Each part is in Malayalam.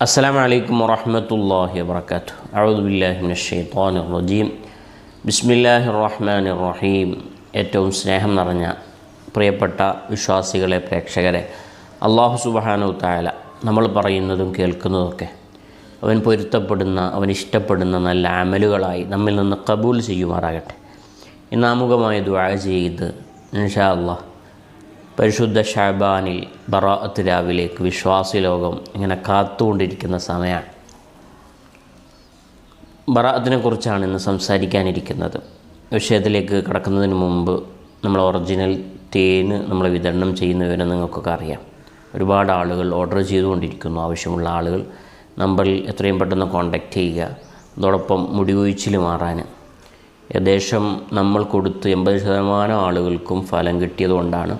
السلام عليكم ورحمة الله وبركاته أعوذ بالله من الشيطان الرجيم بسم الله الرحمن الرحيم ഏറ്റവും സ്നേഹം നിറഞ്ഞ പ്രിയപ്പെട്ട വിശ്വാസികളെ പ്രേക്ഷകരെ അള്ളാഹു സുബഹാനു തായാല നമ്മൾ പറയുന്നതും കേൾക്കുന്നതൊക്കെ അവൻ പൊരുത്തപ്പെടുന്ന അവൻ ഇഷ്ടപ്പെടുന്ന നല്ല അമലുകളായി നമ്മിൽ നിന്ന് കബൂൽ ചെയ്യുമാറാകട്ടെ ഇന്ന് ആമുഖമായി ദുആ ചെയ്ത് ഇൻഷാ അള്ളാഹ് പരിശുദ്ധ ഷാബാനിൽ ബറാഅത്ത് രാവിലേക്ക് വിശ്വാസി ലോകം ഇങ്ങനെ കാത്തുകൊണ്ടിരിക്കുന്ന സമയമാണ്. ബറാഅത്തിനെ കുറിച്ചാണ് ഇന്ന് സംസാരിക്കാനിരിക്കുന്നത്. വിഷയത്തിലേക്ക് കടക്കുന്നതിന് മുമ്പ് നമ്മൾ ഒറിജിനൽ തേന് നമ്മൾ വിതരണം ചെയ്യുന്നവരെ നിങ്ങൾക്കൊക്കെ അറിയാം. ഒരുപാട് ആളുകൾ ഓർഡർ ചെയ്തുകൊണ്ടിരിക്കുന്നു. ആവശ്യമുള്ള ആളുകൾ നമ്പറിൽ എത്രയും പെട്ടെന്ന് കോൺടാക്റ്റ് ചെയ്യുക. അതോടൊപ്പം മുടികൊഴിച്ചിൽ മാറാൻ. ഏകദേശം നമ്മൾ കൊടുത്ത് എൺപത് ശതമാനം ആളുകൾക്കും ഫലം കിട്ടിയതുകൊണ്ടാണ്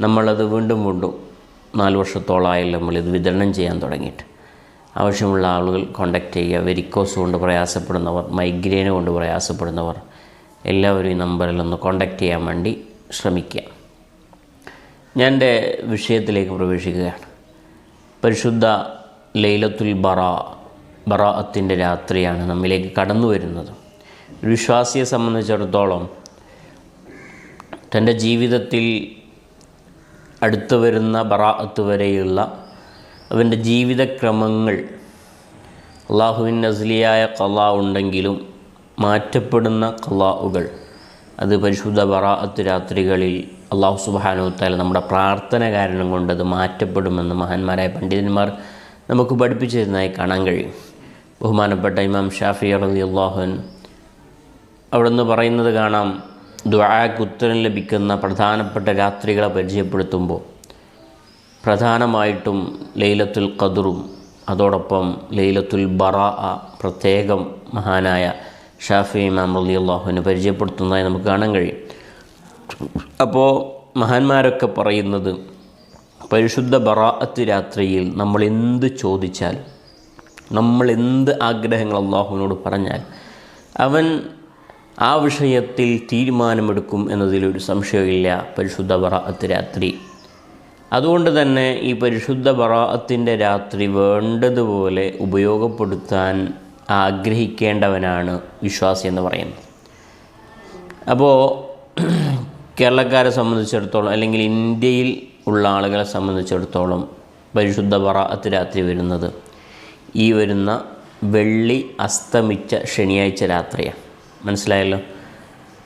നമ്മളത് വീണ്ടും വീണ്ടും നാല് വർഷത്തോളമായാലും നമ്മളിത് വിതരണം ചെയ്യാൻ തുടങ്ങിയിട്ട്. ആവശ്യമുള്ള ആളുകൾ കോണ്ടാക്ട് ചെയ്യുക വെരിക്കോസ് കൊണ്ട് പ്രയാസപ്പെടുന്നവർ മൈഗ്രെയിന് കൊണ്ട് പ്രയാസപ്പെടുന്നവർ എല്ലാവരും ഈ നമ്പറിൽ ഒന്ന് കോണ്ടാക്ട് ചെയ്യാൻ വേണ്ടി ശ്രമിക്കുക. ഞാൻ എന്റെ വിഷയത്തിലേക്ക് പ്രവേശിക്കുകയാണ്. പരിശുദ്ധ ലൈലത്തുൽ ബറ ബറാഅത്തിന്റെ രാത്രിയാണ് നമ്മിലേക്ക് കടന്നു വരുന്നത്. ഒരു വിശ്വാസിയെ സംബന്ധിച്ചിടത്തോളം തന്റെ ജീവിതത്തിൽ അടുത്തു വരുന്ന ബറാഅത്ത് വരെയുള്ള അവന്റെ ജീവിതക്രമങ്ങൾ അള്ളാഹുവിൻ അസ്ലിയായ കലാ ഉണ്ടെങ്കിലും മാറ്റപ്പെടുന്ന കലാവുകൾ. അത് പരിശുദ്ധ ബറാഅത്ത് രാത്രികളിൽ അള്ളാഹു സുബാനുത്താല നമ്മുടെ പ്രാർത്ഥന കാരണം കൊണ്ട് അത് മാറ്റപ്പെടുമെന്ന് മഹാന്മാരായ പണ്ഡിതന്മാർ നമുക്ക് പഠിപ്പിച്ചു തരുന്നതായി കാണാൻ കഴിയും. ബഹുമാനപ്പെട്ട ഇമാം ഷാഫി അലി അള്ളാഹുൻ അവിടെ നിന്ന് പറയുന്നത് കാണാം. ദ്വാക്ക് ഉത്തരം ലഭിക്കുന്ന പ്രധാനപ്പെട്ട രാത്രികളെ പരിചയപ്പെടുത്തുമ്പോൾ പ്രധാനമായിട്ടും ലൈലത്തുൽ ഖദറും അതോടൊപ്പം ലൈലത്തുൽ ബറ പ്രത്യേകം മഹാനായ ഷാഫി ഇമാം അലി അള്ളാഹുവിനെ പരിചയപ്പെടുത്തുന്നതായി നമുക്ക് കാണാൻ കഴിയും. അപ്പോൾ മഹാന്മാരൊക്കെ പറയുന്നത് പരിശുദ്ധ ബറാഅത്ത് രാത്രിയിൽ നമ്മൾ എന്ത് ചോദിച്ചാൽ നമ്മൾ എന്ത് ആഗ്രഹങ്ങൾ അള്ളാഹുവിനോട് പറഞ്ഞാൽ അവൻ ആ വിഷയത്തിൽ തീരുമാനമെടുക്കും എന്നതിലൊരു സംശയമില്ല പരിശുദ്ധ ബറാഅത്ത് രാത്രി. അതുകൊണ്ട് തന്നെ ഈ പരിശുദ്ധ ബറാഅത്തിന്റെ രാത്രി വേണ്ടതുപോലെ ഉപയോഗപ്പെടുത്താൻ ആഗ്രഹിക്കേണ്ടവനാണ് വിശ്വാസി എന്ന് പറയുന്നത്. അപ്പോൾ കേരളക്കാരെ സംബന്ധിച്ചിടത്തോളം അല്ലെങ്കിൽ ഇന്ത്യയിൽ ഉള്ള ആളുകളെ സംബന്ധിച്ചിടത്തോളം പരിശുദ്ധ ബറാഅത്ത് രാത്രി വരുന്നത് ഈ വരുന്ന വെള്ളി അസ്തമിച്ച ശനിയാഴ്ച രാത്രിയാണ്. മനസ്സിലായല്ലോ?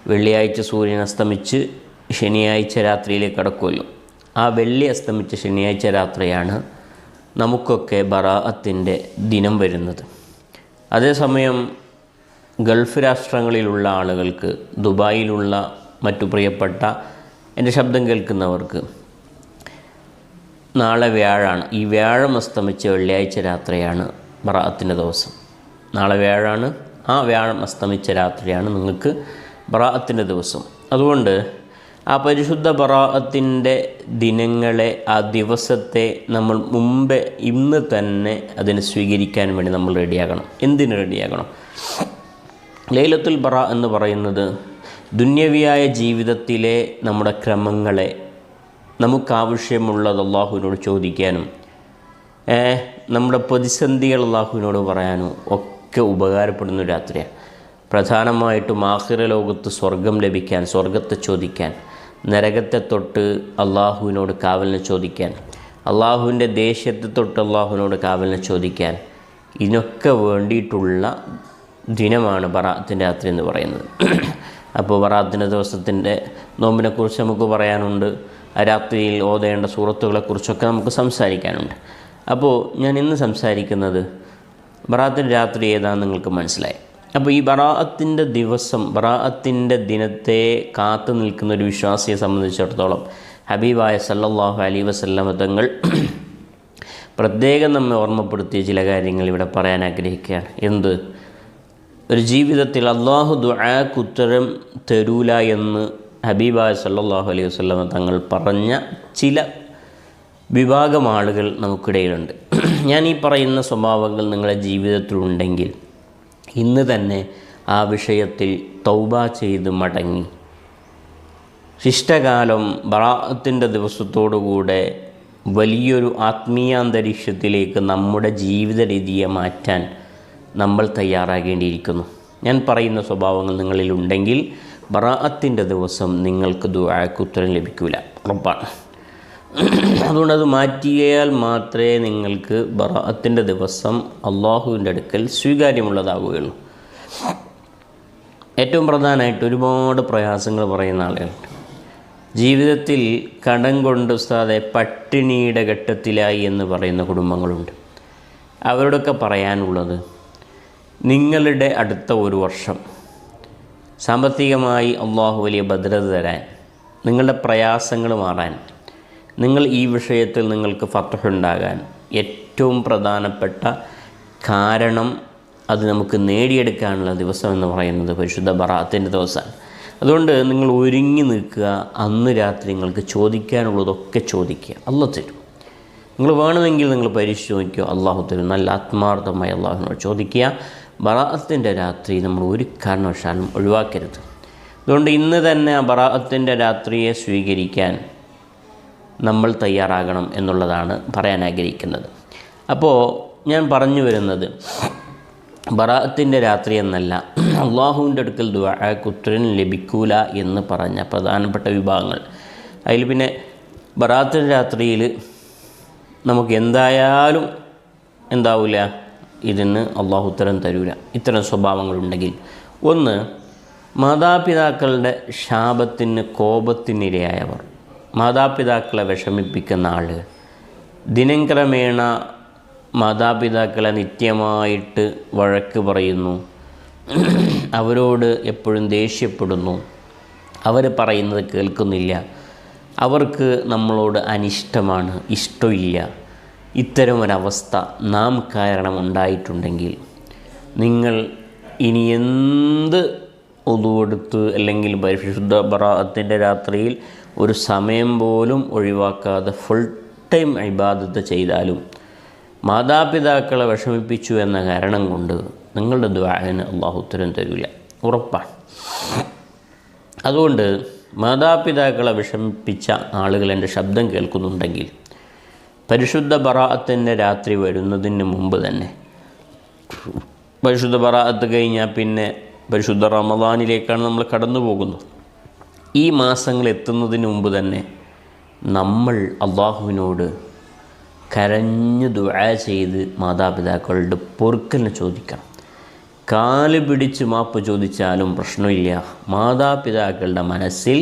വെള്ളിയാഴ്ച സൂര്യൻ അസ്തമിച്ച് ശനിയാഴ്ച രാത്രിയിലേക്ക് കടക്കുമല്ലോ. ആ വെള്ളി അസ്തമിച്ച ശനിയാഴ്ച രാത്രിയാണ് നമുക്കൊക്കെ ബറാഅത്തിന്റെ ദിനം വരുന്നത്. അതേസമയം ഗൾഫ് രാഷ്ട്രങ്ങളിലുള്ള ആളുകൾക്ക് ദുബായിലുള്ള മറ്റു പ്രിയപ്പെട്ട എന്റെ ശബ്ദം കേൾക്കുന്നവർക്ക് നാളെ വ്യാഴാണ്. ഈ വ്യാഴം അസ്തമിച്ച വെള്ളിയാഴ്ച രാത്രിയാണ് ബറാഅത്തിന്റെ ദിവസം. നാളെ വ്യാഴാണ് ആ വ്യാഴം അസ്തമിച്ച രാത്രിയാണ് നിങ്ങൾക്ക് ബറാഅത്തിന്റെ ദിവസം. അതുകൊണ്ട് ആ പരിശുദ്ധ ബറാഅത്തിന്റെ ദിനങ്ങളെ ആ ദിവസത്തെ നമ്മൾ മുമ്പേ ഇന്ന് തന്നെ അതിനെ സ്വീകരിക്കാൻ വേണ്ടി നമ്മൾ റെഡിയാകണം. എന്തിന് റെഡിയാകണം? ലൈലത്തുൽ ബറ എന്ന് പറയുന്നത് ദുന്യവിയായ ജീവിതത്തിലെ നമ്മുടെ ക്രമങ്ങളെ നമുക്കാവശ്യമുള്ളത് അള്ളാഹുവിനോട് ചോദിക്കാനും നമ്മുടെ പ്രതിസന്ധികൾ അള്ളാഹുവിനോട് പറയാനും ഒക്കെ ഉപകാരപ്പെടുന്ന രാത്രിയാണ് പ്രധാനമായിട്ടും ആഹിര ലോകത്ത് സ്വർഗം ലഭിക്കാൻ സ്വർഗത്തെ ചോദിക്കാൻ നരകത്തെ തൊട്ട് അള്ളാഹുവിനോട് കാവലിനെ ചോദിക്കാൻ അള്ളാഹുവിന്റെ ദേഷ്യത്തെ തൊട്ട് അള്ളാഹുവിനോട് കാവലിനെ ചോദിക്കാൻ ഇതിനൊക്കെ വേണ്ടിയിട്ടുള്ള ദിനമാണ് ബറാത്തിന്റെ രാത്രി എന്ന് പറയുന്നത്. അപ്പോൾ ബറാത്തിന്റെ ദിവസത്തിന്റെ നോമ്പിനെക്കുറിച്ച് നമുക്ക് പറയാനുണ്ട്. ആ രാത്രിയിൽ ഓതേണ്ട സുഹൃത്തുക്കളെക്കുറിച്ചൊക്കെ നമുക്ക് സംസാരിക്കാനുണ്ട്. അപ്പോൾ ഞാൻ ഇന്ന് സംസാരിക്കുന്നത് ബറാത്തിന്റെ രാത്രി ഏതാണെന്ന് നിങ്ങൾക്ക് മനസ്സിലായി. അപ്പോൾ ഈ ബറാഅത്തിന്റെ ദിവസം ബറാഅത്തിന്റെ ദിനത്തെ കാത്തു നിൽക്കുന്ന ഒരു വിശ്വാസിയെ സംബന്ധിച്ചിടത്തോളം ഹബീബായ സല്ലാഹു അലി വസല്ലമ തങ്ങൾ പ്രത്യേകം നമ്മെ ഓർമ്മപ്പെടുത്തിയ ചില കാര്യങ്ങൾ ഇവിടെ പറയാൻ ആഗ്രഹിക്കുകയാണ്. എന്ത്? ഒരു ജീവിതത്തിൽ അള്ളാഹു ദുആക്ക് ഉത്തരം തരൂല എന്ന് ഹബീബായ സല്ലാഹു അലൈഹി വസല്ലമ തങ്ങൾ പറഞ്ഞ ചില വിഭാഗം ആളുകൾ നമുക്കിടയിലുണ്ട്. ഞാൻ ഈ പറയുന്ന സ്വഭാവങ്ങൾ നിങ്ങളുടെ ജീവിതത്തിലുണ്ടെങ്കിൽ ഇന്ന് തന്നെ ആ വിഷയത്തിൽ തൗബ ചെയ്ത് മടങ്ങി. ശിഷ്ടകാലം ബറാത്തിന്റെ ദിവസത്തോടുകൂടെ വലിയൊരു ആത്മീയാന്തരീക്ഷത്തിലേക്ക് നമ്മുടെ ജീവിത രീതിയെ മാറ്റാൻ നമ്മൾ തയ്യാറാകേണ്ടിയിരിക്കുന്നു. ഞാൻ പറയുന്ന സ്വഭാവങ്ങൾ നിങ്ങളിലുണ്ടെങ്കിൽ ബറാഅത്തിന്റെ ദിവസം നിങ്ങൾക്ക് ദുആക്ക് ഉത്തരം ലഭിക്കില്ല ഉറപ്പാണ് അതുകൊണ്ട് അത് മാറ്റിയാൽ മാത്രമേ നിങ്ങൾക്ക് ബറാത്തിന്റെ ദിവസം അള്ളാഹുവിന്റെ അടുക്കൽ സ്വീകാര്യമുള്ളതാവുകയുള്ളൂ ഏറ്റവും പ്രധാനമായിട്ട് ഒരുപാട് പ്രയാസങ്ങൾ പറയുന്ന ആളുകളുണ്ട്. ജീവിതത്തിൽ കടം കൊണ്ട് ഉസ്താതെ പട്ടിണിയുടെ ഘട്ടത്തിലായി എന്ന് പറയുന്ന കുടുംബങ്ങളുണ്ട്. അവരോടൊക്കെ പറയാനുള്ളത് നിങ്ങളുടെ അടുത്ത ഒരു വർഷം സാമ്പത്തികമായി അള്ളാഹു വലിയ ഭദ്രത തരാൻ നിങ്ങളുടെ പ്രയാസങ്ങൾ മാറാൻ നിങ്ങൾ ഈ വിഷയത്തിൽ നിങ്ങൾക്ക് ഫത്തുണ്ടാകാൻ ഏറ്റവും പ്രധാനപ്പെട്ട കാരണം അത് നമുക്ക് നേടിയെടുക്കാനുള്ള ദിവസം എന്ന് പറയുന്നത് പരിശുദ്ധ ബറാത്തിന്റെ ദിവസമാണ്. അതുകൊണ്ട് നിങ്ങൾ ഒരുങ്ങി നിൽക്കുക. അന്ന് രാത്രി നിങ്ങൾക്ക് ചോദിക്കാനുള്ളതൊക്കെ ചോദിക്കുക. അല്ല തരും. നിങ്ങൾ വേണമെങ്കിൽ നിങ്ങൾ പരിശോധിക്കുക. അള്ളാഹു തരും. നല്ല ആത്മാർത്ഥമായി അള്ളാഹുവിനോട് ചോദിക്കുക. ബറാഅത്തിന്റെ രാത്രി നമ്മൾ ഒരു കാരണവശാലും ഒഴിവാക്കരുത്. അതുകൊണ്ട് ഇന്ന് തന്നെ ആ ബറാഅത്തിന്റെ രാത്രിയെ സ്വീകരിക്കാൻ നമ്മൾ തയ്യാറാകണം എന്നുള്ളതാണ് പറയാൻ ആഗ്രഹിക്കുന്നത്. അപ്പോൾ ഞാൻ പറഞ്ഞു വരുന്നത് ബറാത്തിന്റെ രാത്രി എന്നല്ല അള്ളാഹുവിന്റെ അടുക്കൽ ഉത്തരം ലഭിക്കൂല എന്ന് പറഞ്ഞ പ്രധാനപ്പെട്ട വിഭാഗങ്ങൾ. അതിൽ പിന്നെ ബറാത്തിന്റെ രാത്രിയിൽ നമുക്ക് എന്തായാലും എന്താവില്ല ഇതിന് അള്ളാഹു ഉത്തരം തരൂല. ഇത്തരം സ്വഭാവങ്ങളുണ്ടെങ്കിൽ. ഒന്ന് മാതാപിതാക്കളുടെ ശാപത്തിന് കോപത്തിനിരയായവർ. മാതാപിതാക്കളെ വിഷമിപ്പിക്കുന്ന ആൾ ദിനം ക്രമേണ മാതാപിതാക്കളെ നിത്യമായിട്ട് വഴക്ക് പറയുന്നു. അവരോട് എപ്പോഴും ദേഷ്യപ്പെടുന്നു. അവർ പറയുന്നത് കേൾക്കുന്നില്ല. അവർക്ക് നമ്മളോട് അനിഷ്ടമാണ് ഇഷ്ടമില്ല. ഇത്തരം ഒരവസ്ഥ നാം കാരണം ഉണ്ടായിട്ടുണ്ടെങ്കിൽ നിങ്ങൾ ഇനി എന്ത് ഒതുവെടുത്ത് അല്ലെങ്കിൽ പരിശുദ്ധ ബറാഅത്തിന്റെ രാത്രിയിൽ ഒരു സമയം പോലും ഒഴിവാക്കാതെ ഫുൾ ടൈം ഇബാദത്ത് ചെയ്താലും മാതാപിതാക്കളെ വിഷമിപ്പിച്ചു എന്ന കാരണം കൊണ്ട് നിങ്ങളുടെ ദ്വാരന് അള്ളാഹു ഉത്തരം തരില്ല ഉറപ്പാണ്. അതുകൊണ്ട് മാതാപിതാക്കളെ വിഷമിപ്പിച്ച ആളുകൾ എന്റെ ശബ്ദം കേൾക്കുന്നുണ്ടെങ്കിൽ പരിശുദ്ധ ബറാഅത്തിന്റെ രാത്രി വരുന്നതിന് മുമ്പ് തന്നെ. പരിശുദ്ധ ബറാഅത്ത് കഴിഞ്ഞാൽ പിന്നെ പരിശുദ്ധ റമദാനിലേക്കാണ് നമ്മൾ കടന്നു പോകുന്നത്. ഈ മാസങ്ങൾ എത്തുന്നതിന് മുമ്പ് തന്നെ നമ്മൾ അള്ളാഹുവിനോട് കരഞ്ഞു ദുആ ചെയ്ത് മാതാപിതാക്കളുടെ പൊറുക്കലിനെ ചോദിക്കണം. കാൽ പിടിച്ച് മാപ്പ് ചോദിച്ചാലും പ്രശ്നമില്ല. മാതാപിതാക്കളുടെ മനസ്സിൽ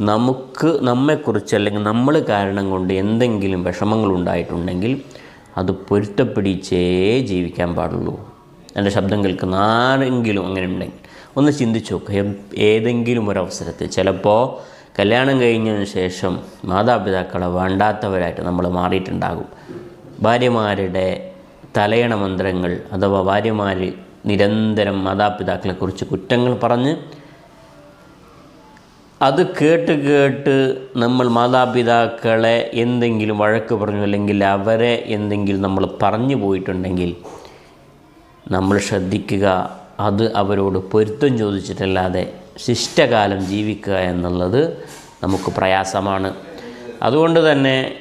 നമുക്ക് നമ്മെക്കുറിച്ച് അല്ലെങ്കിൽ നമ്മൾ കാരണം കൊണ്ട് എന്തെങ്കിലും വിഷമങ്ങൾ ഉണ്ടായിട്ടുണ്ടെങ്കിൽ അത് പൊരുത്തപ്പെടിച്ചേ ജീവിക്കാൻ പാടുള്ളൂ. എന്റെ ശബ്ദം കേൾക്കുന്ന ആരെങ്കിലും അങ്ങനെ ഉണ്ടെങ്കിൽ ഒന്ന് ചിന്തിച്ചു നോക്കുക ഏതെങ്കിലും ഒരു അവസരത്തിൽ ചിലപ്പോൾ കല്യാണം കഴിഞ്ഞതിന് ശേഷം മാതാപിതാക്കളെ വേണ്ടാത്തവരായിട്ട് നമ്മൾ മാറിയിട്ടുണ്ടാകും. ഭാര്യമാരുടെ തലയണ മന്ത്രങ്ങൾ അഥവാ ഭാര്യമാർ നിരന്തരം മാതാപിതാക്കളെക്കുറിച്ച് കുറ്റങ്ങൾ പറഞ്ഞ് അത് കേട്ട് കേട്ട് നമ്മൾ മാതാപിതാക്കളെ എന്തെങ്കിലും വഴക്ക് പറഞ്ഞു അല്ലെങ്കിൽ അവരെ എന്തെങ്കിലും നമ്മൾ പറഞ്ഞു പോയിട്ടുണ്ടെങ്കിൽ നമ്മൾ ശ്രദ്ധിക്കുക അത് അവരോട് പൊരുത്തം ചോദിച്ചിട്ടല്ലാതെ ശിഷ്ടകാലം ജീവിക്കുക എന്നുള്ളത് നമുക്ക് പ്രയാസമാണ്. അതുകൊണ്ട് തന്നെ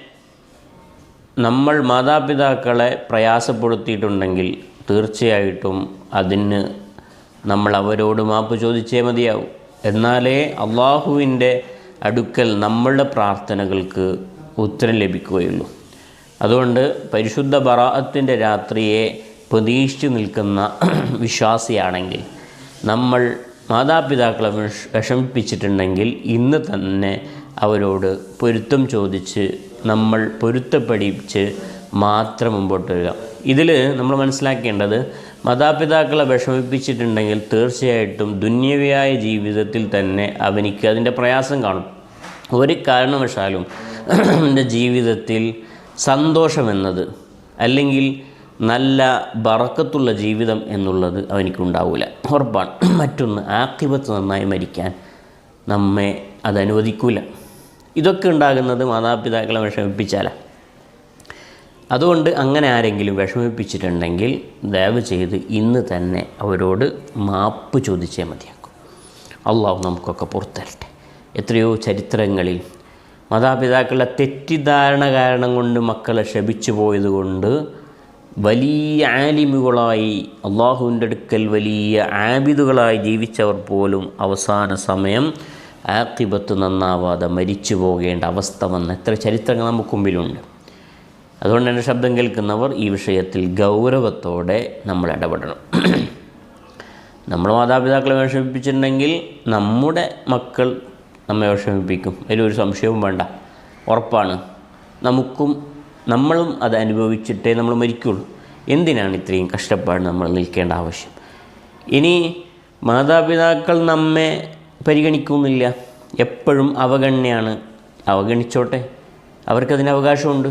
നമ്മൾ മാതാപിതാക്കളെ പ്രയാസപ്പെടുത്തിയിട്ടുണ്ടെങ്കിൽ തീർച്ചയായിട്ടും അതിന് നമ്മൾ അവരോട് മാപ്പ് ചോദിച്ചേ മതിയാവും. എന്നാലേ അള്ളാഹുവിന്റെ അടുക്കൽ നമ്മളുടെ പ്രാർത്ഥനകൾക്ക് ഉത്തരം ലഭിക്കുകയുള്ളൂ. അതുകൊണ്ട് പരിശുദ്ധ ബറാഅത്തിന്റെ രാത്രിയെ പ്രതീക്ഷിച്ചു നിൽക്കുന്ന വിശ്വാസിയാണെങ്കിൽ നമ്മൾ മാതാപിതാക്കളെ വിഷ വിഷമിപ്പിച്ചിട്ടുണ്ടെങ്കിൽ ഇന്ന് തന്നെ അവരോട് പൊരുത്തം ചോദിച്ച് നമ്മൾ പൊരുത്തപ്പെടിച്ച് മാത്രം മുമ്പോട്ട് വരിക. ഇതിൽ നമ്മൾ മനസ്സിലാക്കേണ്ടത് മാതാപിതാക്കളെ വിഷമിപ്പിച്ചിട്ടുണ്ടെങ്കിൽ തീർച്ചയായിട്ടും ദുന്യവിയായ ജീവിതത്തിൽ തന്നെ അവനിക്ക് അതിന്റെ പ്രയാസം കാണും. ഒരു കാരണവശാലും എന്റെ ജീവിതത്തിൽ സന്തോഷമെന്നത് അല്ലെങ്കിൽ നല്ല ബറക്കത്തുള്ള ജീവിതം എന്നുള്ളത് അവനിക്കുണ്ടാവില്ല ഉറപ്പാണ്. മറ്റൊന്ന് ആക്കിബത്ത് നന്നായി മരിക്കാൻ നമ്മെ അത് അനുവദിക്കില്ല ഇതൊക്കെ ഉണ്ടാകുന്നത് മാതാപിതാക്കളെ വിഷമിപ്പിച്ചാലാണ് അതുകൊണ്ട് അങ്ങനെ ആരെങ്കിലും വിഷമിപ്പിച്ചിട്ടുണ്ടെങ്കിൽ ദയവ് ചെയ്ത് ഇന്ന് തന്നെ അവരോട് മാപ്പ് ചോദിച്ചേ മതിയാക്കും. അള്ളാഹു നമുക്കൊക്കെ പുറത്തരട്ടെ. എത്രയോ ചരിത്രങ്ങളിൽ മാതാപിതാക്കളുടെ തെറ്റിദ്ധാരണ കാരണം കൊണ്ട് മക്കളെ ശപിച്ചു പോയതുകൊണ്ട് വലിയ ആലിമുകളായി അള്ളാഹുവിന്റെ അടുക്കൽ വലിയ ആബിദുകളായി ജീവിച്ചവർ പോലും അവസാന സമയം ആക്കിബത്ത് നന്നാവാതെ മരിച്ചു പോകേണ്ട അവസ്ഥ വന്ന എത്ര ചരിത്രങ്ങൾ നമുക്ക് മുമ്പിലുണ്ട്. അതുകൊണ്ട് തന്നെ ശബ്ദം കേൾക്കുന്നവർ ഈ വിഷയത്തിൽ ഗൗരവത്തോടെ നമ്മൾ ഇടപെടണം. നമ്മൾ മാതാപിതാക്കളെ വിഷമിപ്പിച്ചിട്ടുണ്ടെങ്കിൽ നമ്മുടെ മക്കൾ നമ്മെ വിഷമിപ്പിക്കും. അതിലൊരു സംശയവും വേണ്ട. ഉറപ്പാണ്. നമുക്കും നമ്മളും അത് അനുഭവിച്ചിട്ടേ നമ്മൾ മരിക്കുള്ളൂ. എന്തിനാണ് ഇത്രയും കഷ്ടപ്പാട് നമ്മൾ നിൽക്കേണ്ട ആവശ്യം? ഇനി മാതാപിതാക്കൾ നമ്മെ പരിഗണിക്കുന്നില്ല. എപ്പോഴും അവഗണനയാണ്. അവഗണിച്ചോട്ടെ. അവർക്കതിന് അവകാശമുണ്ട്.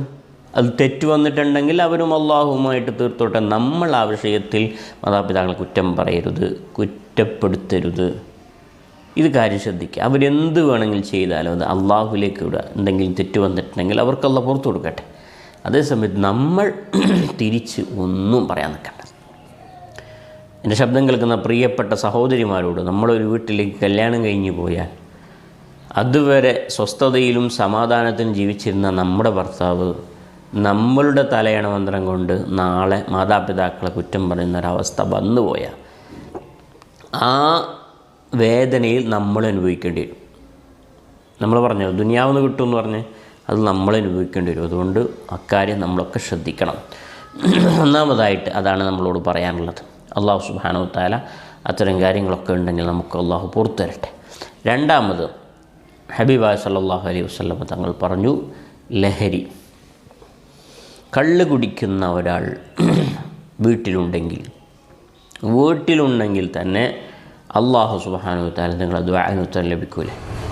അത് തെറ്റ് വന്നിട്ടുണ്ടെങ്കിൽ അവരും അള്ളാഹുവുമായിട്ട് തീർത്തോട്ടെ. നമ്മൾ ആ വിഷയത്തിൽ മാതാപിതാക്കളെ കുറ്റം പറയരുത്. കുറ്റപ്പെടുത്തരുത്. ഇത് കാര്യം ശ്രദ്ധിക്കുക. അവരെന്ത് വേണമെങ്കിലും ചെയ്താലും അത് അള്ളാഹുലേക്ക് വിടുക. എന്തെങ്കിലും തെറ്റ് വന്നിട്ടുണ്ടെങ്കിൽ അവർക്കല്ല പുറത്തു കൊടുക്കട്ടെ. അതേസമയത്ത് നമ്മൾ തിരിച്ച് ഒന്നും പറയാൻ നിൽക്കണ്ട. എന്റെ ശബ്ദം കേൾക്കുന്ന പ്രിയപ്പെട്ട സഹോദരിമാരോട് നമ്മളൊരു വീട്ടിലേക്ക് കല്യാണം കഴിഞ്ഞു പോയാൽ അതുവരെ സ്വസ്ഥതയിലും സമാധാനത്തിലും ജീവിച്ചിരുന്ന നമ്മുടെ ഭർത്താവ് നമ്മളുടെ തലയണ മന്ത്രം കൊണ്ട് നാളെ മാതാപിതാക്കളെ കുറ്റം പറയുന്ന ഒരവസ്ഥ വന്നുപോയാൽ ആ വേദനയിൽ നമ്മൾ അനുഭവിക്കേണ്ടി വരും. നമ്മൾ പറഞ്ഞു ദുനിയാവെന്ന് കിട്ടുമെന്ന് പറഞ്ഞ് അത് നമ്മൾ അനുഭവിക്കേണ്ടി വരും. അതുകൊണ്ട് അക്കാര്യം നമ്മളൊക്കെ ശ്രദ്ധിക്കണം. ഒന്നാമതായിട്ട് അതാണ് നമ്മളോട് പറയാനുള്ളത്. അള്ളാഹു സുബാനു താല അത്തരം കാര്യങ്ങളൊക്കെ ഉണ്ടെങ്കിൽ നമുക്ക് അള്ളാഹു പുറത്തു തരട്ടെ. രണ്ടാമത് ഹബീബായ് സല്ലാഹു അലൈഹി വസ്ലമ തങ്ങൾ പറഞ്ഞു ലഹരി. കള്ള് കുടിക്കുന്ന ഒരാൾ വീട്ടിലുണ്ടെങ്കിൽ വീട്ടിലുണ്ടെങ്കിൽ തന്നെ അള്ളാഹു സുബാനു താല നിങ്ങൾ ദ്വാനുത്തരം ലഭിക്കൂല.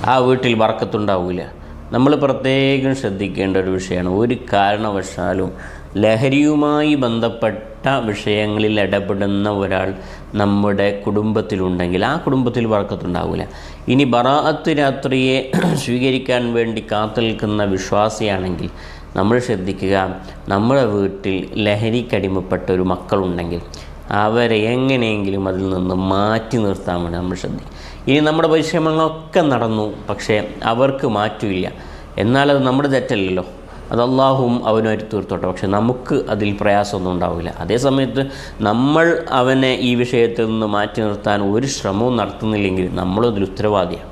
ആ വീട്ടിൽ വറക്കത്തുണ്ടാവില്ല നമ്മൾ പ്രത്യേകം ശ്രദ്ധിക്കേണ്ട ഒരു വിഷയമാണ്. ഒരു കാരണവശാലും ലഹരിയുമായി ബന്ധപ്പെട്ട വിഷയങ്ങളിൽ ഇടപെടുന്ന ഒരാൾ നമ്മുടെ കുടുംബത്തിലുണ്ടെങ്കിൽ ആ കുടുംബത്തിൽ വർക്കത്തുണ്ടാവില്ല ഇനി ബറാഅത്ത് രാത്രിയെ സ്വീകരിക്കാൻ വേണ്ടി കാത്തു നിൽക്കുന്ന വിശ്വാസിയാണെങ്കിൽ നമ്മൾ ശ്രദ്ധിക്കുക നമ്മുടെ വീട്ടിൽ ലഹരിക്കടിമപ്പെട്ട ഒരു മക്കളുണ്ടെങ്കിൽ അവരെ എങ്ങനെയെങ്കിലും അതിൽ നിന്ന് മാറ്റി നിർത്താൻ വേണ്ടി നമ്മൾ ശ്രദ്ധിക്കും ഇനി നമ്മുടെ പരിശ്രമങ്ങളൊക്കെ നടന്നു പക്ഷേ അവർക്ക് മാറ്റില്ല എന്നാലത് നമ്മുടെ തെറ്റല്ലല്ലോ. അത് അള്ളാഹും അവനുമായിട്ട് തീർത്തോട്ടെ. പക്ഷെ നമുക്ക് അതിൽ പ്രയാസമൊന്നും ഉണ്ടാവില്ല. അതേസമയത്ത് നമ്മൾ അവനെ ഈ വിഷയത്തിൽ നിന്ന് മാറ്റി നിർത്താൻ ഒരു ശ്രമവും നടത്തുന്നില്ലെങ്കിൽ നമ്മളും അതിൽ ഉത്തരവാദിയാണ്.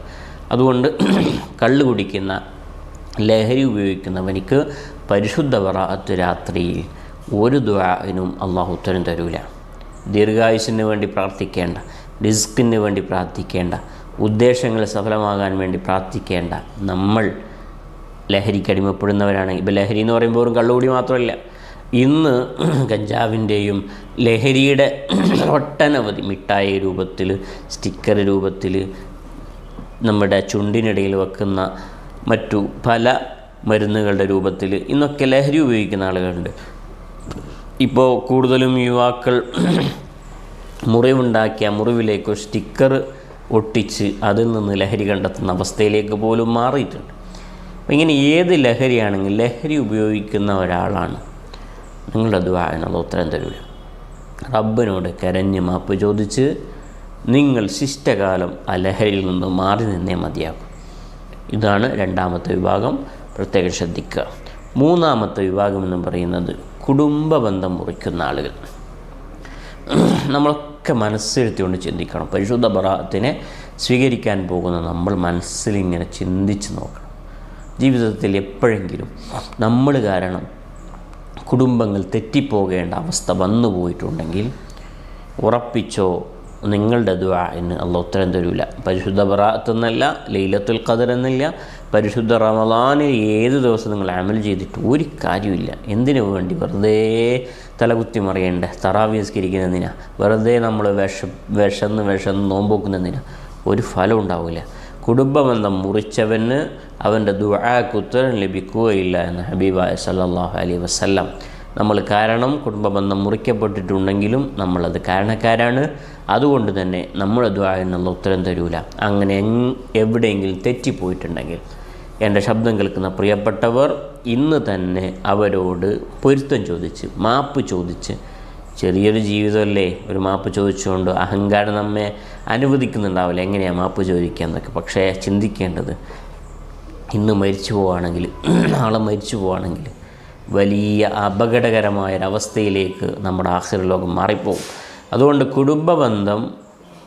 അതുകൊണ്ട് കള്ള് കുടിക്കുന്ന ലഹരി ഉപയോഗിക്കുന്നവനിക്ക് പരിശുദ്ധ വറാത്ത് രാത്രിയിൽ ഒരു ദ്വാനും അള്ളാഹു ഉത്തരം തരൂല. ദീർഘായുസിന് വേണ്ടി പ്രാർത്ഥിക്കേണ്ട റിസ്കിന് വേണ്ടി പ്രാർത്ഥിക്കേണ്ട ഉദ്ദേശങ്ങൾ സഫലമാകാൻ വേണ്ടി പ്രാർത്ഥിക്കേണ്ട നമ്മൾ ലഹരിക്ക് അടിമപ്പെടുന്നവരാണ് ഇപ്പോൾ ലഹരി എന്ന് പറയുമ്പോൾ വെറും കള്ളുകൂടി മാത്രമല്ല ഇന്ന് കഞ്ചാവിന്റെയും ലഹരിയുടെ ഒട്ടനവധി മിഠായി രൂപത്തിൽ സ്റ്റിക്കർ രൂപത്തിൽ നമ്മുടെ ചുണ്ടിനിടയിൽ വെക്കുന്ന മറ്റു പല മരുന്നുകളുടെ രൂപത്തിൽ ഇന്നൊക്കെ ലഹരി ഉപയോഗിക്കുന്ന ആളുകളുണ്ട്. ഇപ്പോൾ കൂടുതലും യുവാക്കൾ മുറിവുണ്ടാക്കിയ മുറിവിലേക്ക് സ്റ്റിക്കർ ഒട്ടിച്ച് അതിൽ നിന്ന് ലഹരി കണ്ടെത്തുന്ന അവസ്ഥയിലേക്ക് പോലും മാറിയിട്ടുണ്ട്. അപ്പം ഇങ്ങനെ ഏത് ലഹരിയാണെങ്കിൽ ലഹരി ഉപയോഗിക്കുന്ന ഒരാളാണ്. നിങ്ങളുടെ ദ്വാരനുള്ള ഉത്തരം തരൂല. റബ്ബിനോട് കരഞ്ഞ് മാപ്പ് ചോദിച്ച് നിങ്ങൾ ശിഷ്ടകാലം ആ ലഹരിയിൽ നിന്ന് മാറി നിന്നേ മതിയാകും. ഇതാണ് രണ്ടാമത്തെ വിഭാഗം. പ്രത്യേകം ശ്രദ്ധിക്കുക. മൂന്നാമത്തെ വിഭാഗം എന്ന് പറയുന്നത് കുടുംബ ബന്ധം മുറിക്കുന്ന ആളുകൾ. നമ്മളൊക്കെ മനസ്സിരുത്തിക്കൊണ്ട് ചിന്തിക്കണം. പരിശുദ്ധ ബറാത്തിനെ സ്വീകരിക്കാൻ പോകുന്ന നമ്മൾ മനസ്സിലിങ്ങനെ ചിന്തിച്ച് നോക്കണം. ജീവിതത്തിൽ എപ്പോഴെങ്കിലും നമ്മൾ കാരണം കുടുംബങ്ങൾ തെറ്റിപ്പോകേണ്ട അവസ്ഥ വന്നു പോയിട്ടുണ്ടെങ്കിൽ ഉറപ്പിച്ചോ നിങ്ങളുടെ ദ്വാന് അല്ല ഉത്തരം തരൂല. പരിശുദ്ധ ബറാത്ത് എന്നല്ല ലൈലത്തുൽ ഖദർ എന്നില്ല പരിശുദ്ധ റമദാനിൽ ഏത് ദിവസം നിങ്ങൾ അമൽ ചെയ്തിട്ട് ഒരു കാര്യമില്ല എന്തിനു വേണ്ടി വെറുതെ തലകുത്തി മറിയണ്ടേ? തറാവിസ്കരിക്കുന്നതിനാ വെറുതെ നമ്മൾ വിഷ വിഷന്ന് വിഷന്ന് നോമ്പോക്കുന്നതിനാ ഒരു ഫലം ഉണ്ടാവില്ല. കുടുംബബന്ധം മുറിച്ചവന് അവന്റെ ദുആക്ക് ഉത്തരം ലഭിക്കുകയില്ല എന്ന് ഹബീബായ സല്ലല്ലാഹു അലൈഹി വസല്ലം. നമ്മൾ കാരണം കുടുംബബന്ധം മുറിക്കപ്പെട്ടിട്ടുണ്ടെങ്കിലും നമ്മളത് കാരണക്കാരാണ്. അതുകൊണ്ട് തന്നെ നമ്മുടെ എന്നുള്ള ഉത്തരം തരൂല. അങ്ങനെ എവിടെയെങ്കിലും തെറ്റിപ്പോയിട്ടുണ്ടെങ്കിൽ എന്റെ ശബ്ദം കേൾക്കുന്ന പ്രിയപ്പെട്ടവർ ഇന്ന് തന്നെ അവരോട് പൊരുത്തം ചോദിച്ച് മാപ്പ് ചോദിച്ച് ചെറിയൊരു ജീവിതമല്ലേ? ഒരു മാപ്പ് ചോദിച്ചുകൊണ്ട് അഹങ്കാരം നമ്മെ അനുവദിക്കുന്നുണ്ടാവില്ല. എങ്ങനെയാണ് മാപ്പ് ചോദിക്കുക എന്നൊക്കെ. പക്ഷേ ചിന്തിക്കേണ്ടത് ഇന്ന് മരിച്ചു പോവുകയാണെങ്കിൽ നാളെ മരിച്ചു പോവുകയാണെങ്കിൽ വലിയ അപകടകരമായൊരവസ്ഥയിലേക്ക് നമ്മുടെ ആഹ്ര ലോകം മാറിപ്പോകും. അതുകൊണ്ട് കുടുംബ ബന്ധം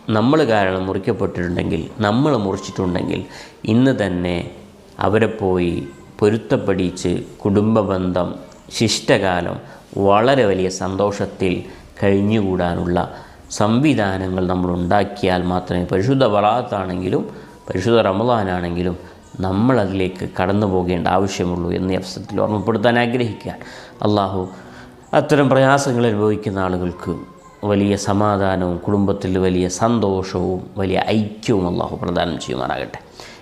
നമ്മൾ കാരണം മുറിക്കപ്പെട്ടിട്ടുണ്ടെങ്കിൽ നമ്മൾ മുറിച്ചിട്ടുണ്ടെങ്കിൽ ഇന്ന് തന്നെ അവരെ പോയി പൊരുത്തപ്പെടിച്ച് കുടുംബബന്ധം ശിഷ്ടകാലം വളരെ വലിയ സന്തോഷത്തിൽ കഴിഞ്ഞുകൂടാനുള്ള സംവിധാനങ്ങൾ നമ്മൾ ഉണ്ടാക്കിയാൽ മാത്രമേ പരിശുദ്ധ വളാത്താണെങ്കിലും പരിശുദ്ധ റമദാനാണെങ്കിലും നമ്മൾ അതിലേക്ക് കടന്നു പോകേണ്ട ആവശ്യമുള്ളൂ എന്ന അവസരത്തിൽ ഓർമ്മപ്പെടുത്താൻ ആഗ്രഹിക്കാൻ. അള്ളാഹു അത്തരം പ്രയാസങ്ങൾ അനുഭവിക്കുന്ന ആളുകൾക്ക് വലിയ സമാധാനവും കുടുംബത്തിൽ വലിയ സന്തോഷവും വലിയ ഐക്യവും അള്ളാഹു പ്രദാനം ചെയ്യുമാറാകട്ടെ.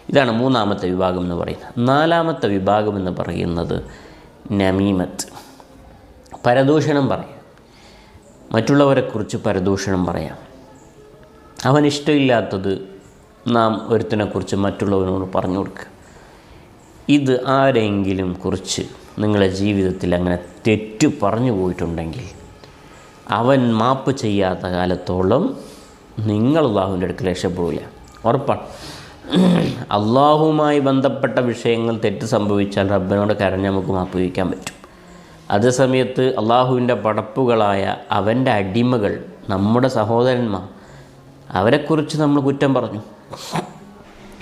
ഇതാണ് മൂന്നാമത്തെ വിഭാഗം എന്ന് പറയുന്നത്. നാലാമത്തെ വിഭാഗം എന്ന് പറയുന്നത് നമീമത്ത്. പരദൂഷണം പറയാം. മറ്റുള്ളവരെക്കുറിച്ച് പരദൂഷണം പറയാം. അവൻ ഇഷ്ടമില്ലാത്തത് നാം ഒരുത്തിനെക്കുറിച്ച് മറ്റുള്ളവനോട് പറഞ്ഞു കൊടുക്കുക. ഇത് ആരെങ്കിലും കുറിച്ച് നിങ്ങളുടെ ജീവിതത്തിൽ അങ്ങനെ തെറ്റ് പറഞ്ഞു പോയിട്ടുണ്ടെങ്കിൽ അവൻ മാപ്പ് ചെയ്യാത്ത കാലത്തോളം നിങ്ങൾ അള്ളാഹുവിന്റെ അടുക്കൽ രക്ഷപ്പെടില്ല ഉറപ്പാണ് അള്ളാഹുമായി ബന്ധപ്പെട്ട വിഷയങ്ങൾ തെറ്റ് സംഭവിച്ചാൽ റബ്ബനോട് കരഞ്ഞ് നമുക്ക് മാപ്പ് ചോദിക്കാൻ പറ്റും. അതേ സമയത്ത് അള്ളാഹുവിന്റെ പടപ്പുകളായ അവന്റെ അടിമകൾ നമ്മുടെ സഹോദരന്മാർ അവരെക്കുറിച്ച് നമ്മൾ കുറ്റം പറഞ്ഞു.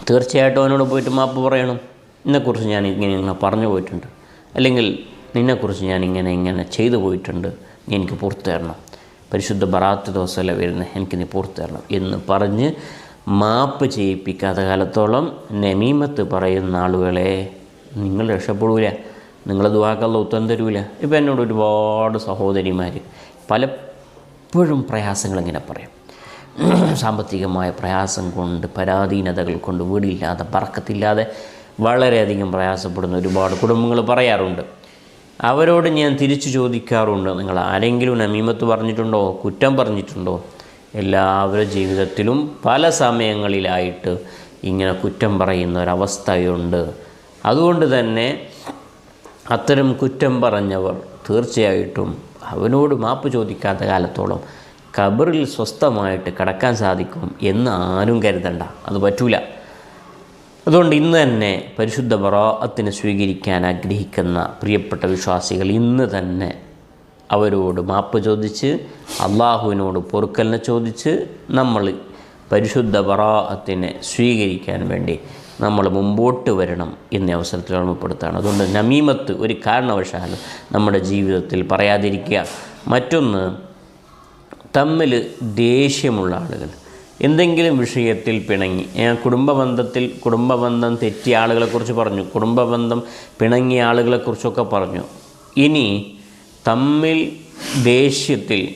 തീർച്ചയായിട്ടും അവനോട് പോയിട്ട് മാപ്പ് പറയണം. എന്നെക്കുറിച്ച് ഞാൻ ഇങ്ങനെ ഇങ്ങനെ പറഞ്ഞു പോയിട്ടുണ്ട്. അല്ലെങ്കിൽ നിന്നെക്കുറിച്ച് ഞാൻ ഇങ്ങനെ ഇങ്ങനെ ചെയ്തു പോയിട്ടുണ്ട്. നീ എനിക്ക് പൂർത്തി തരണം പരിശുദ്ധ ബറാത്ത് ദിവസമല്ല വരുന്ന എനിക്ക് നീ പൂർത്തി തരണം എന്ന് പറഞ്ഞ് മാപ്പ് ചെയ്യിപ്പിക്കാത്ത കാലത്തോളം നമീമത്ത് പറയുന്ന ആളുകളെ നിങ്ങൾ രക്ഷപ്പെടൂല. നിങ്ങൾ ദുവാക്കുള്ള ഉത്തരം തരൂല. ഇപ്പം എന്നോട് ഒരുപാട് സഹോദരിമാർ പലപ്പോഴും പ്രയാസങ്ങൾ ഇങ്ങനെ പറയും. സാമ്പത്തികമായ പ്രയാസം കൊണ്ട് പരാധീനതകൾ കൊണ്ട് വീടില്ലാതെ പറക്കത്തില്ലാതെ വളരെയധികം പ്രയാസപ്പെടുന്ന ഒരുപാട് കുടുംബങ്ങൾ പറയാറുണ്ട്. അവരോട് ഞാൻ തിരിച്ചു ചോദിക്കാറുണ്ട് നിങ്ങൾ ആരെങ്കിലും നമീമത്ത് പറഞ്ഞിട്ടുണ്ടോ? കുറ്റം പറഞ്ഞിട്ടുണ്ടോ? എല്ലാവരുടെ ജീവിതത്തിലും പല സമയങ്ങളിലായിട്ട് ഇങ്ങനെ കുറ്റം പറയുന്ന ഒരവസ്ഥയുണ്ട് അതുകൊണ്ട് തന്നെ അത്തരം കുറ്റം പറഞ്ഞവർ തീർച്ചയായിട്ടും അവനോട് മാപ്പ് ചോദിക്കാത്ത കാലത്തോളം കബറിൽ സ്വസ്ഥമായിട്ട് കിടക്കാൻ സാധിക്കും എന്ന് ആരും കരുതണ്ട. അത് പറ്റൂല. അതുകൊണ്ട് ഇന്ന് തന്നെ പരിശുദ്ധ ബറാഅത്തിന് സ്വീകരിക്കാൻ ആഗ്രഹിക്കുന്ന പ്രിയപ്പെട്ട വിശ്വാസികൾ ഇന്ന് തന്നെ അവരോട് മാപ്പ് ചോദിച്ച് അള്ളാഹുവിനോട് പൊറുക്കലിനെ ചോദിച്ച് നമ്മൾ പരിശുദ്ധ ബറാഅത്തിനെ സ്വീകരിക്കാൻ വേണ്ടി നമ്മൾ മുമ്പോട്ട് വരണം എന്ന അവസരത്തിൽ ഓർമ്മപ്പെടുത്താണ് അതുകൊണ്ട് നമീമത്ത് ഒരു കാരണവശാലും നമ്മുടെ ജീവിതത്തിൽ പറയാതിരിക്കുക. മറ്റൊന്ന് തമ്മിൽ ദേഷ്യമുള്ള ആളുകൾ. എന്തെങ്കിലും വിഷയത്തിൽ പിണങ്ങി. കുടുംബബന്ധത്തിൽ കുടുംബബന്ധം തെറ്റിയ ആളുകളെക്കുറിച്ച് പറഞ്ഞു. കുടുംബബന്ധം പിണങ്ങിയ ആളുകളെക്കുറിച്ചൊക്കെ പറഞ്ഞു. ഇനി തമ്മിൽ ദേഷ്യത്തിൽ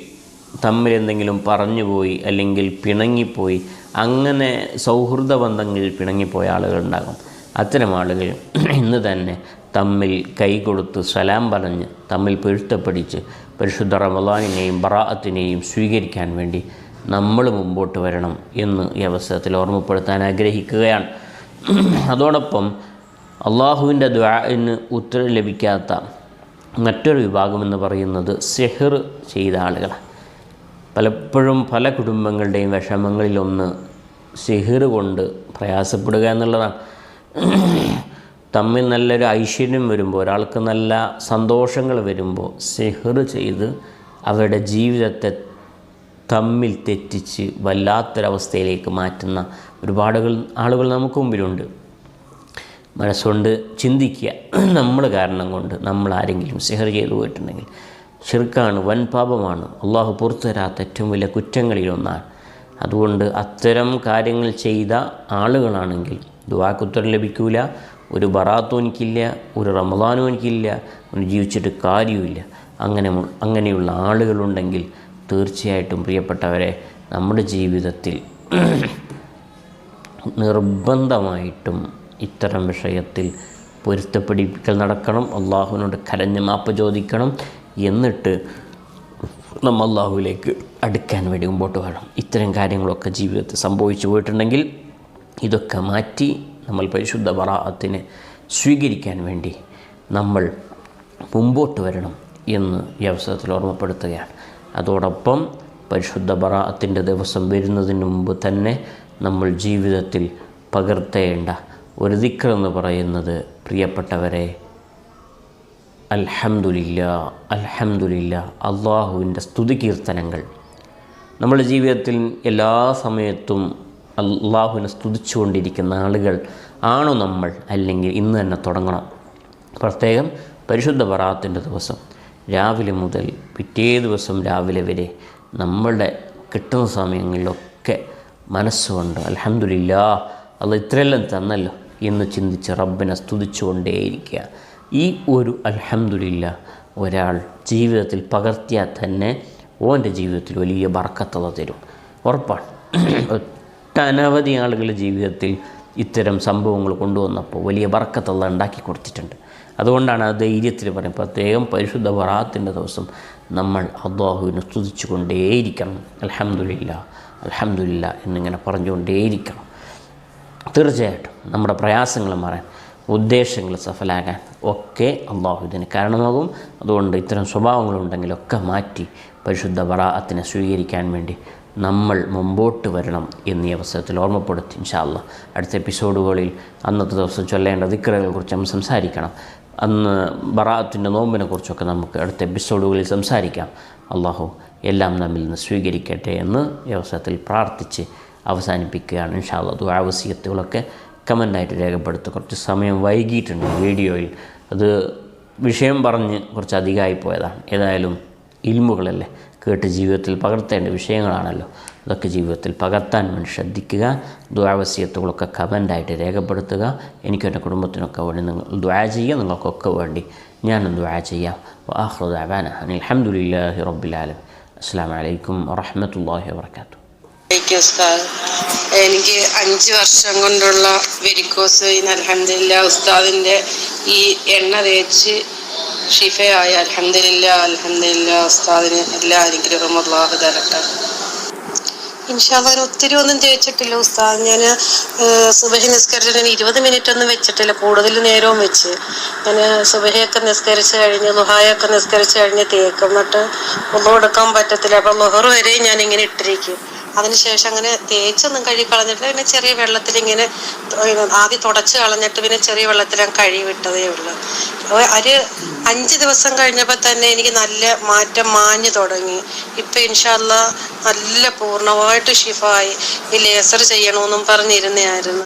തമ്മിൽ എന്തെങ്കിലും പറഞ്ഞുപോയി അല്ലെങ്കിൽ പിണങ്ങിപ്പോയി അങ്ങനെ സൗഹൃദ ബന്ധങ്ങളിൽ പിണങ്ങിപ്പോയ ആളുകളുണ്ടാകും. അത്തരം ആളുകൾ ഇന്ന് തന്നെ തമ്മിൽ കൈകൊടുത്ത് സലാം പറഞ്ഞ് തമ്മിൽ പൊരുത്തപ്പെടിച്ച് പരിശുദ്ധ റമദാനിനെയും ബറാഅത്തിനെയും സ്വീകരിക്കാൻ വേണ്ടി നമ്മൾ മുമ്പോട്ട് വരണം എന്ന് ഈ അവസരത്തിൽ ഓർമ്മപ്പെടുത്താൻ ആഗ്രഹിക്കുകയാണ്. അതോടൊപ്പം അള്ളാഹുവിന്റെ ദ്വാന് ഉത്തരം ലഭിക്കാത്ത മറ്റൊരു വിഭാഗമെന്ന് പറയുന്നത് സെഹർ ചെയ്ത ആളുകളാണ്. പലപ്പോഴും പല കുടുംബങ്ങളുടെയും വിഷമങ്ങളിലൊന്ന് സിഹിർ കൊണ്ട് പ്രയാസപ്പെടുക എന്നുള്ളതാണ്. തമ്മിൽ നല്ലൊരു ഐശ്വര്യം വരുമ്പോൾ ഒരാൾക്ക് നല്ല സന്തോഷങ്ങൾ വരുമ്പോൾ സിഹിർ ചെയ്ത് അവരുടെ ജീവിതത്തെ തമ്മിൽ തെറ്റിച്ച് വല്ലാത്തൊരവസ്ഥയിലേക്ക് മാറ്റുന്ന ഒരുപാട് ആളുകൾ നമുക്ക് മുമ്പിലുണ്ട്. മനസ്സുകൊണ്ട് ചിന്തിക്കുക. നമ്മൾ കാരണം കൊണ്ട് നമ്മൾ ആരെങ്കിലും സിഹർ ചെയ്തു പോയിട്ടുണ്ടെങ്കിൽ ഷിർക്കാണ് വൻ പാപമാണ്. അള്ളാഹു പുറത്തു ഏറ്റവും വലിയ കുറ്റങ്ങളിലൊന്നാണ്. അതുകൊണ്ട് അത്തരം കാര്യങ്ങൾ ചെയ്ത ആളുകളാണെങ്കിൽ ദുവാക്കുത്തരം ലഭിക്കൂല ഒരു ബറാത്തും എനിക്കില്ല ഒരു റമദാനും എനിക്കില്ല ഒന്ന് ജീവിച്ചിട്ട് കാര്യവുമില്ല. അങ്ങനെ അങ്ങനെയുള്ള ആളുകളുണ്ടെങ്കിൽ തീർച്ചയായിട്ടും പ്രിയപ്പെട്ടവരെ നമ്മുടെ ജീവിതത്തിൽ നിർബന്ധമായിട്ടും ഇത്തരം വിഷയത്തിൽ പൊരുത്തപ്പെടിപ്പിക്കൽ നടക്കണം. അള്ളാഹുവിനോട് കരഞ്ഞ് മാപ്പ് ചോദിക്കണം. എന്നിട്ട് നമ്മൾ അള്ളാഹുവിലേക്ക് അടുക്കാൻ വേണ്ടി മുമ്പോട്ട് വേണം ഇത്തരം കാര്യങ്ങളൊക്കെ ജീവിതത്തിൽ സംഭവിച്ചു പോയിട്ടുണ്ടെങ്കിൽ ഇതൊക്കെ മാറ്റി നമ്മൾ പരിശുദ്ധ വറാഹത്തിനെ സ്വീകരിക്കാൻ വേണ്ടി നമ്മൾ മുമ്പോട്ട് വരണം എന്ന് ഈ അവസരത്തിൽ ഓർമ്മപ്പെടുത്തുകയാണ്. അതോടൊപ്പം പരിശുദ്ധ ബറാഅത്തിന്റെ ദിവസം വരുന്നതിന് മുമ്പ് തന്നെ നമ്മൾ ജീവിതത്തിൽ പകർത്തേണ്ട ഒരു ദിക്കർ എന്ന് പറയുന്നത് പ്രിയപ്പെട്ടവരെ അൽഹംദുലില്ല അൽഹമുല്ല അള്ളാഹുവിന്റെ സ്തുതി കീർത്തനങ്ങൾ നമ്മുടെ ജീവിതത്തിൽ എല്ലാ സമയത്തും അള്ളാഹുവിനെ സ്തുതിച്ചുകൊണ്ടിരിക്കുന്ന ആളുകൾ ആണോ നമ്മൾ? അല്ലെങ്കിൽ ഇന്ന് തന്നെ തുടങ്ങണം. പ്രത്യേകം പരിശുദ്ധ പറാത്തിന്റെ ദിവസം. രാവിലെ മുതൽ പിറ്റേ ദിവസം രാവിലെ വരെ നമ്മളുടെ കിട്ടുന്ന സമയങ്ങളിലൊക്കെ മനസ്സുകൊണ്ട് അലഹമില്ല അത് ഇത്രയെല്ലാം തന്നല്ലോ എന്ന് ചിന്തിച്ച് റബ്ബിനെ സ്തുതിച്ചുകൊണ്ടേയിരിക്കുക. ഈ ഒരു അലഹമില്ല ഒരാൾ ജീവിതത്തിൽ പകർത്തിയാൽ തന്നെ ഓന്റെ ജീവിതത്തിൽ വലിയ ബർക്കത്തത തരും. ഉറപ്പാണ്. ഒട്ടനവധി ആളുകളുടെ ജീവിതത്തിൽ ഇത്തരം സംഭവങ്ങൾ കൊണ്ടുവന്നപ്പോൾ വലിയ ബർക്കത്തത ഉണ്ടാക്കി കൊടുത്തിട്ടുണ്ട്. അതുകൊണ്ടാണ് ആ ധൈര്യത്തിൽ പറയും പ്രത്യേകം പരിശുദ്ധ വറാത്തിന്റെ ദിവസം നമ്മൾ അള്ളാഹുവിനെ സ്തുതിച്ചു കൊണ്ടേയിരിക്കണം അലഹമുല്ല അലഹമുല്ല എന്നിങ്ങനെ പറഞ്ഞുകൊണ്ടേയിരിക്കണം. തീർച്ചയായിട്ടും നമ്മുടെ പ്രയാസങ്ങൾ മാറാൻ ഉദ്ദേശങ്ങൾ സഫലാകാൻ ഒക്കെ അള്ളാഹുദിന് കാരണമാകും. അതുകൊണ്ട് ഇത്തരം സ്വഭാവങ്ങളുണ്ടെങ്കിലൊക്കെ മാറ്റി പരിശുദ്ധ വറാഅത്തിനെ സ്വീകരിക്കാൻ വേണ്ടി നമ്മൾ മുമ്പോട്ട് വരണം എന്നീ അവസരത്തിൽ ഓർമ്മപ്പെടുത്തി ഇൻഷാല്ല അടുത്ത എപ്പിസോഡുകളിൽ അന്നത്തെ ദിവസം ചൊല്ലേണ്ട ദിക്കറുകളെ കുറിച്ച് നമ്മൾ സംസാരിക്കണം. അന്ന് ബറാത്തിന്റെ നോമ്പിനെ കുറിച്ചൊക്കെ നമുക്ക് അടുത്ത എപ്പിസോഡുകളിൽ സംസാരിക്കാം. അള്ളാഹു എല്ലാം നമ്മിൽ നിന്ന് സ്വീകരിക്കട്ടെ എന്ന് ഈ അവസരത്തിൽ പ്രാർത്ഥിച്ച് അവസാനിപ്പിക്കുകയാണ് ഇൻഷാല്ല ദുരാവസ്യത്തുകളൊക്കെ കമന്റായിട്ട് രേഖപ്പെടുത്തുക കുറച്ച് സമയം വൈകിയിട്ടുണ്ട് വീഡിയോയിൽ. അത് വിഷയം പറഞ്ഞ് കുറച്ച് അധികമായി പോയതാണ്. ഏതായാലും ഇൽമുകളല്ലേ? കേട്ട് ജീവിതത്തിൽ പകർത്തേണ്ട വിഷയങ്ങളാണല്ലോ. അതൊക്കെ ജീവിതത്തിൽ പകർത്താൻ വേണ്ടി ശ്രദ്ധിക്കുക. ദ്വാവസ്യത്തുകളൊക്കെ കമന്റായിട്ട് രേഖപ്പെടുത്തുക. എനിക്കും എന്റെ കുടുംബത്തിനൊക്കെ വേണ്ടി നിങ്ങൾ ദ്വാ ചെയ്യുക. നിങ്ങൾക്കൊക്കെ വേണ്ടി ഞാനും ദ്വാ ചെയ്യാം. വാഹ്റുദാന അലഹമുല്ലാഹി റബ്ബിലാലം അസ്സാം വലൈക്കും വാഹമത്തല്ലാഹി വാത്തു ഉസ്താദ്. എനിക്ക് അഞ്ച് വർഷം കൊണ്ടുള്ള വെരിക്കോസ് അലഹമില്ല ഉസ്താദിന്റെ ഈ എണ്ണ തേച്ച് ഷിഫയായ. അലഹമില്ല അലഹമില്ല ഉസ്താദിന് എല്ലാ അനുഗ്രഹവും അള്ളാഹു തരട്ടെ ഇൻഷാല്ല ഒത്തിരി ഒന്നും തേച്ചിട്ടില്ല ഉസ്താദ്. ഞാൻ സുബഹി നിസ്കരിച്ചിട്ട് ഇരുപത് മിനിറ്റ് ഒന്നും വെച്ചിട്ടില്ല കൂടുതൽ നേരവും വെച്ച്. ഞാൻ സുബഹയൊക്കെ നിസ്കരിച്ച് കഴിഞ്ഞ് ലുഹായൊക്കെ നിസ്കരിച്ച് കഴിഞ്ഞ് തേക്കും. എന്നിട്ട് ഒന്നും എടുക്കാൻ പറ്റത്തില്ല. അപ്പം ലുഹർ വരെയും ഞാൻ ഇങ്ങനെ ഇട്ടിരിക്കും. അതിനുശേഷം അങ്ങനെ തേച്ചൊന്നും കഴുകി കളഞ്ഞിട്ട് പിന്നെ ചെറിയ വെള്ളത്തിൽ ഇങ്ങനെ ആദ്യം തുടച്ച് കളഞ്ഞിട്ട് പിന്നെ ചെറിയ വെള്ളത്തിൽ ഞാൻ കഴുകി വിട്ടതേ ഉള്ളൂ. ഒരു അഞ്ച് ദിവസം കഴിഞ്ഞപ്പോൾ തന്നെ എനിക്ക് നല്ല മാറ്റം മാഞ്ഞു തുടങ്ങി. ഇപ്പം ഇൻഷാല്ല നല്ല പൂർണമായിട്ട് ഷിഫായി ഈ ലേസർ ചെയ്യണമെന്നും പറഞ്ഞിരുന്നതായിരുന്നു.